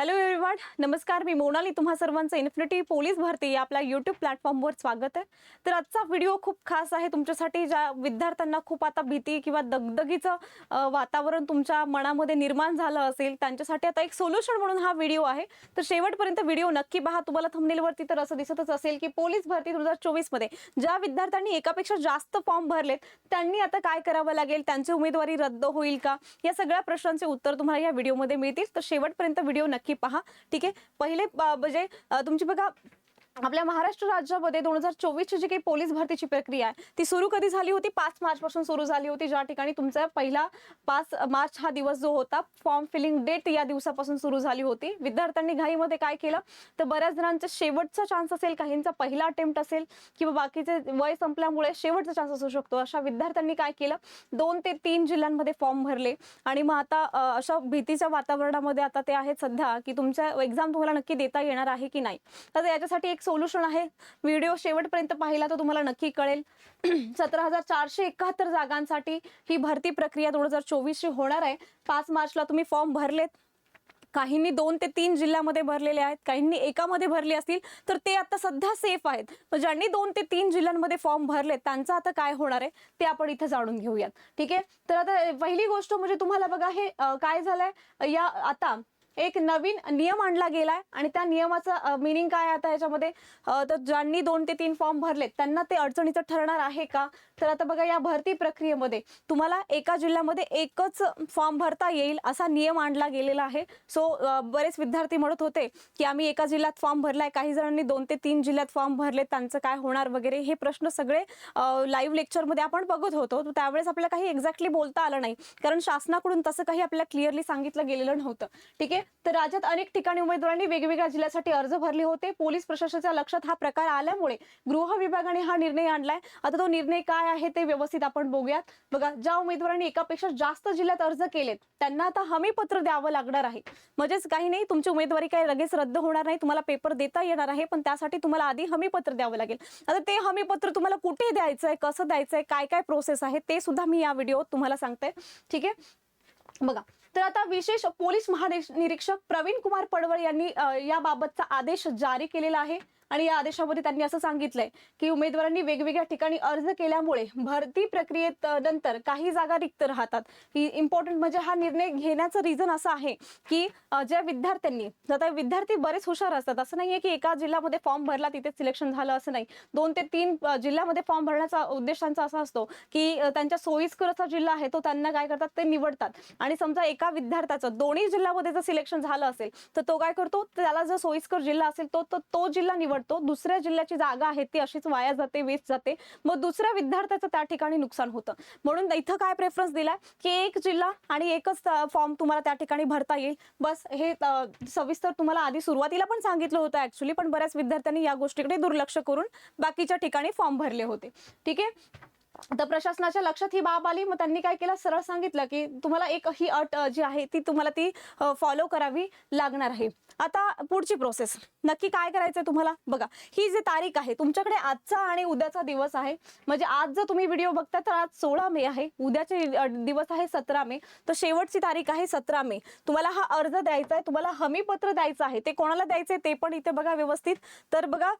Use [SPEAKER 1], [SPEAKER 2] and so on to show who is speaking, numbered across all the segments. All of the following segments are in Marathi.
[SPEAKER 1] हॅलो एव्हरीवन नमस्कार मी मोनाली. तुम्हा सर्वांचं इन्फिनिटी पोलीस भरती या आपल्या यूट्यूब प्लॅटफॉर्मवर स्वागत आहे. तर आजचा व्हिडिओ खूप खास आहे तुमच्यासाठी ज्या विद्यार्थ्यांना खूप आता भीती किंवा दगदगीचं वातावरण तुमच्या मनामध्ये निर्माण झालं असेल त्यांच्यासाठी आता एक सोल्युशन म्हणून हा व्हिडिओ आहे. तर शेवटपर्यंत व्हिडिओ नक्की पहा. तुम्हाला थंबनेलवरती तर असं दिसतच असेल की पोलीस भरती दोन हजार चोवीसमध्ये ज्या विद्यार्थ्यांनी एकापेक्षा जास्त फॉर्म भरलेत त्यांनी आता काय करावं लागेल? त्यांची उमेदवारी रद्द होईल का? या सगळ्या प्रश्नांचे उत्तर तुम्हाला या व्हिडिओमध्ये मिळतील. तर शेवटपर्यंत व्हिडिओ नक्की पहा. ठीक आहे. पहिले म्हणजे तुमची बघा आपल्या महाराष्ट्र राज्यामध्ये दोन हजार चोवीसची जी काही पोलीस भरतीची प्रक्रिया आहे ती सुरू कधी झाली होती? पाच मार्चपासून सुरू झाली होती. ज्या ठिकाणी तुमचा पहिला पाच मार्च हा दिवस जो होता फॉर्म फिलिंग डेट या दिवसापासून सुरू झाली होती. विद्यार्थ्यांनी घाईमध्ये काय केलं? तर बऱ्याच जणांचा शेवटचा चान्स असेल काहींचा पहिला अटेम्प्ट असेल किंवा बाकीचे वय संपल्यामुळे शेवटचा चान्स असू शकतो. अशा विद्यार्थ्यांनी काय केलं? दोन ते तीन जिल्ह्यांमध्ये फॉर्म भरले. आणि मग आता अशा भीतीच्या वातावरणामध्ये आता ते आहेत सध्या की तुमच्या एक्झाम तुम्हाला नक्की देता येणार आहे की नाही? तर याच्यासाठी एक सोल्युशन आहे. व्हिडिओ शेवटपर्यंत पाहिला तर तुम्हाला नक्की कळेल. सतरा हजार चारशे एकाहत्तर जागांसाठी ही भरती प्रक्रिया दोन हजार चोवीसची होणार आहे. पाच मार्चला तुम्ही फॉर्म भरलेत. काहींनी दोन ते तीन जिल्ह्यामध्ये भरलेले आहेत. काहींनी एकामध्ये भरले असतील तर ते आता सध्या सेफ आहेत. ज्यांनी दोन ते तीन जिल्ह्यांमध्ये फॉर्म भरले त्यांचं आता काय होणार आहे ते आपण इथे जाणून घेऊयात. ठीक आहे? तर आता पहिली गोष्ट म्हणजे तुम्हाला बघा हे काय झालंय? या आता एक नवीन नियम आणला गेलाय आणि त्या नियमाचं मिनिंग काय आता याच्यामध्ये? तर ज्यांनी दोन ते तीन फॉर्म भरलेत त्यांना ते अडचणीचं ठरणार आहे का? तर आता बघा या भरती प्रक्रियेमध्ये तुम्हाला एका जिल्ह्यामध्ये एकच फॉर्म भरता येईल असा नियम आणला गेलेला आहे. सो बरेच विद्यार्थी म्हणत होते की आम्ही एका जिल्ह्यात फॉर्म भरलाय काही जणांनी दोन ते तीन जिल्ह्यात फॉर्म भरले त्यांचं काय होणार वगैरे हे प्रश्न सगळे लाईव्ह लेक्चरमध्ये आपण बघत होतो. तर त्यावेळेस आपल्याला काही एक्झॅक्टली बोलता आलं नाही. कारण शासनाकडून तसं काही आपल्याला क्लिअरली सांगितलं गेलेलं नव्हतं. ठीक आहे? तर राज्यात अनेक ठिकाणी उमेदवारांनी वेगवेगळ्या जिल्ह्यासाठी अर्ज भरले होते. पोलीस प्रशासनाच्या लक्षात हा प्रकार आल्यामुळे गृह विभागाने हा निर्णय आणलाय. आता तो निर्णय काय आहे ते व्यवस्थित आपण बघूयात. बघा ज्या उमेदवारांनी एकापेक्षा जास्त जिल्ह्यात अर्ज केलेत त्यांना आता हमीपत्र द्यावं लागणार आहे. म्हणजेच काही नाही तुमची उमेदवारी काही लगेच रद्द होणार नाही तुम्हाला पेपर देता येणार आहे पण त्यासाठी तुम्हाला आधी हमीपत्र द्यावं लागेल. आता ते हमीपत्र तुम्हाला कुठे द्यायचं आहे कसं द्यायचं आहे काय काय प्रोसेस आहे ते सुद्धा मी या व्हिडिओत तुम्हाला सांगते. ठीक आहे? बघा तर आता विशेष पोलीस महानिरीक्षक प्रवीण कुमार पडवळ यांनी याबाबतचा आदेश जारी केलेला आहे. आणि या आदेशामध्ये त्यांनी असं सांगितलंय की उमेदवारांनी वेगवेगळ्या ठिकाणी अर्ज केल्यामुळे भरती प्रक्रियेत नंतर काही जागा रिक्त राहतात. ही इम्पॉर्टंट म्हणजे हा निर्णय घेण्याचं रिझन असं आहे की ज्या विद्यार्थ्यांनी आता विद्यार्थी बरेच हुशार असतात. असं नाहीये की एका जिल्ह्यामध्ये फॉर्म भरला तिथे सिलेक्शन झालं असं नाही. दोन ते तीन जिल्ह्यामध्ये फॉर्म भरण्याचा उद्देश त्यांचा असा असतो की त्यांच्या सोयीस्कर असा जिल्हा आहे तो त्यांना काय करतात ते निवडतात. आणि समजा एका विद्यार्थ्याचं दोन्ही जिल्ह्यामध्ये जर सिलेक्शन झालं असेल तर तो काय करतो? त्याला जर सोयीस्कर जिल्हा असेल तो तो, तो जिल्हा निवडतो दुसऱ्या जिल्ह्याची जागा आहे ती अशीच वाया जाते वेस्ट जाते. मग दुसऱ्या विद्यार्थ्याचं त्या ठिकाणी नुकसान होतं. म्हणून इथं काय प्रेफरन्स दिलाय? की एक जिल्हा आणि एकच फॉर्म तुम्हाला त्या ठिकाणी भरता येईल. बस हे सविस्तर तुम्हाला आधी सुरुवातीला पण सांगितलं होतं ऍक्च्युली पण बऱ्याच विद्यार्थ्यांनी या गोष्टीकडे दुर्लक्ष करून बाकीच्या ठिकाणी फॉर्म भरले होते. ठीक आहे? तर प्रशासनाच्या लक्षात ही बाब आली. मग त्यांनी काय केलं? सरळ सांगितलं की तुम्हाला एक ही अट जी आहे ती तुम्हाला ती फॉलो करावी लागणार आहे. आता पुढची प्रोसेस नक्की काय करायचं तुम्हाला? बघा ही जी तारीख आहे तुमच्याकडे आजचा आणि उद्याचा दिवस आहे. म्हणजे आज जर तुम्ही व्हिडिओ बघता तर आज सोळा मे आहे. उद्याचे दिवस आहे सतरा मे. तर शेवटची तारीख आहे सतरा मे. तुम्हाला हा अर्ज द्यायचा आहे तुम्हाला हमीपत्र द्यायचं आहे. ते कोणाला द्यायचंय ते पण इथे बघा व्यवस्थित. तर बघा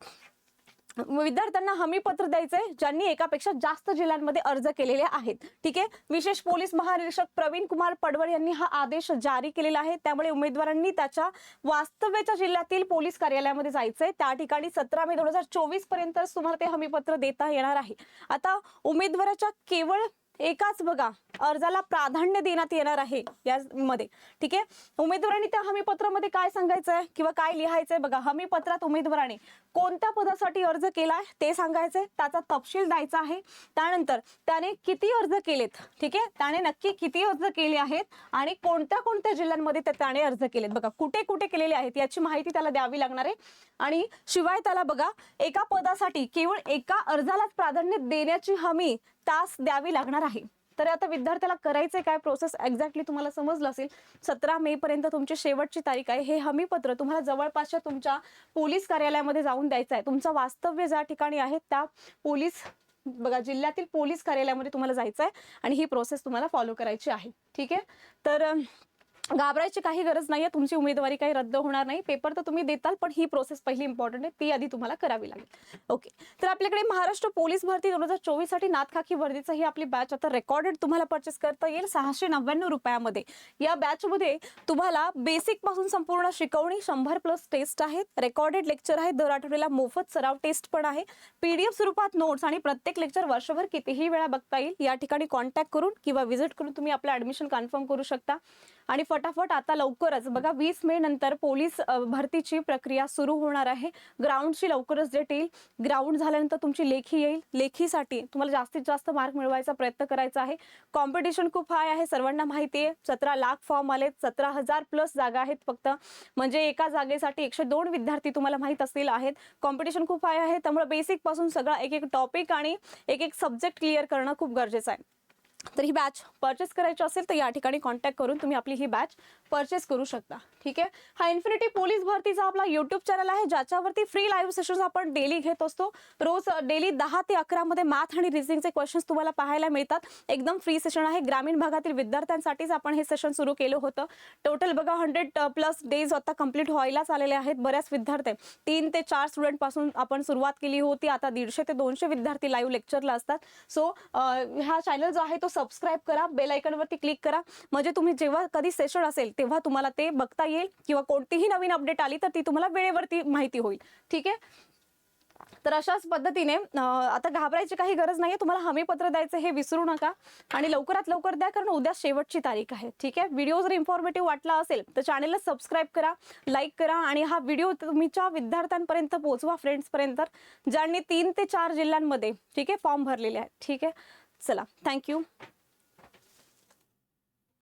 [SPEAKER 1] विद्यार्थ्यांना हमीपत्र द्यायचंय ज्यांनी एकापेक्षा जास्त जिल्ह्यांमध्ये अर्ज केलेले आहेत. ठीक आहे? विशेष पोलीस महानिरीक्षक प्रवीण कुमार पडवळ यांनी हा आदेश जारी केलेला आहे. त्यामुळे उमेदवारांनी त्याच्या वास्तव्याच्या जिल्ह्यातील पोलीस कार्यालयामध्ये जायचंय. त्या ठिकाणी सतरा मे दोन हजार चोवीसपर्यंत तुम्हाला ते हमीपत्र देता येणार आहे. आता उमेदवाराच्या केवळ एकाच बघा अर्जाला प्राधान्य देण्यात येणार आहे यामध्ये. ठीक आहे? उमेदवारांनी त्या हमीपत्रामध्ये काय सांगायचं आहे किंवा काय लिहायचंय? बघा हमीपत्रात उमेदवाराने कोणत्या पदासाठी अर्ज केलाय ते सांगायचंय त्याचा तपशील द्यायचा आहे. त्यानंतर त्याने किती अर्ज केलेत? ठीक आहे? त्याने नक्की किती अर्ज केले आहेत आणि कोणत्या कोणत्या जिल्ह्यांमध्ये त्याने अर्ज केलेत? बघा कुठे कुठे केलेले आहेत याची माहिती त्याला द्यावी लागणार आहे. आणि शिवाय त्याला बघा एका पदासाठी केवळ एका अर्जालाच प्राधान्य देण्याची हमी तास द्यावी लागणार आहे. तर आता विद्यार्थ्याला करायचं काय प्रोसेस एक्झॅक्टली तुम्हाला समजलं असेल. सतरा मे पर्यंत तुमची शेवटची तारीख आहे. हे हमीपत्र तुम्हाला जवळपासच्या तुमच्या पोलीस कार्यालयामध्ये जाऊन द्यायचं आहे. तुमचं वास्तव्य ज्या ठिकाणी आहे त्या पोलीस बघा जिल्ह्यातील पोलीस कार्यालयामध्ये तुम्हाला जायचं आहे आणि ही प्रोसेस तुम्हाला फॉलो करायची आहे. ठीक आहे? तर घाबरायची काही गरज नाहीये. तुमची उमेदवारी काही रद्द होणार नाही. पेपर तर तुम्ही देताल पण ही प्रोसेस पहिली इम्पॉर्टंट आहे. ती आधी तुम्हाला करावी लागेल. ओके तर आपल्याकडे महाराष्ट्र पोलीस भरती दोन हजार चोवीससाठी नाथखाकी भरतीचं ही आपली बॅच आता रेकॉर्डेड तुम्हाला परचेस करता येईल. सहाशे नव्याण्णव रुपयामध्ये. या बॅचमध्ये तुम्हाला बेसिकपासून संपूर्ण शिकवणी शंभर प्लस टेस्ट आहेत. रेकॉर्डेड लेक्चर आहे. दर आठवड्याला मोफत सराव टेस्ट पण आहे. पीडीएफ स्वरूपात नोट्स आणि प्रत्येक लेक्चर वर्षभर कितीही वेळा बघता येईल. या ठिकाणी कॉन्टॅक्ट करून किंवा व्हिजिट करून तुम्ही आपलं ऍडमिशन कन्फर्म करू शकता. आणि फट फटाफट आता लवकरच बघा वीस मे नंतर पोलीस भरतीची प्रक्रिया सुरू होणार आहे. ग्राउंडची लवकरच डेट येईल. ग्राउंड झाल्यानंतर तुमची लेखी येईल. लेखीसाठी तुम्हाला जास्तीत जास्त मार्क मिळवायचा प्रयत्न करायचा आहे. कॉम्पिटिशन खूप हाय आहे. सर्वांना माहिती आहे. सतरा लाख फॉर्म आले सतरा हजार प्लस जागा आहेत फक्त. म्हणजे एका जागेसाठी एकशे दोन विद्यार्थी तुम्हाला माहीत असतील आहेत. कॉम्पिटिशन खूप हाय आहे. त्यामुळे बेसिकपासून सगळा एक एक टॉपिक आणि एक एक सब्जेक्ट क्लिअर करणं खूप गरजेचं आहे. तर ही बॅच परचेस करायची असेल तर या ठिकाणी कॉन्टॅक्ट करून तुम्ही आपली ही बॅच परचेस करू शकता. ठीक आहे? हा इन्फिनिटी पोलीस भरतीचा आपला युट्यूब चॅनल आहे ज्याच्यावरती फ्री लाईव्ह सेशन्स आपण डेली घेत असतो. रोज डेली दहा ते अकरामध्ये मॅथ आणि रिझनिंगचे क्वेश्चन्स तुम्हाला पाहायला मिळतात. एकदम फ्री सेशन आहे. ग्रामीण भागातील विद्यार्थ्यांसाठीच आपण हे सेशन सुरू केलं होतं. टोटल बघा हंड्रेड प्लस डेज आता कंप्लीट व्हायलाच आलेले आहेत बऱ्याच विद्यार्थी. तीन ते चार स्टुडंटपासून आपण सुरुवात केली होती. आता दीडशे ते दोनशे विद्यार्थी लाईव्ह लेक्चरला असतात. सो हा चॅनल जो आहे तो सबस्क्राईब करा बेल आयकॉनवरती क्लिक करा. म्हणजे तुम्ही जेव्हा कधी सेशन असेल तेव्हा तुम्हाला ते बघता येईल किंवा कोणतीही नवीन अपडेट आली तर ती तुम्हाला वेळेवरती माहिती होईल. ठीक आहे? तर अशाच पद्धतीने आता घाबरायची काही गरज नाहीये. तुम्हाला हमीपत्र द्यायचं हे विसरू नका. आणि लवकरात लवकर द्या कारण उद्या शेवटची तारीख आहे. ठीक आहे? व्हिडिओ जर इन्फॉर्मेटिव्ह वाटला असेल तर चॅनेलला सबस्क्राईब करा लाईक करा आणि हा व्हिडिओ तुमच्या विद्यार्थ्यांपर्यंत पोहोचवा फ्रेंड्सपर्यंत ज्यांनी तीन ते चार जिल्ह्यांमध्ये ठीक आहे फॉर्म भरलेले आहेत. ठीक आहे? चला थँक्यू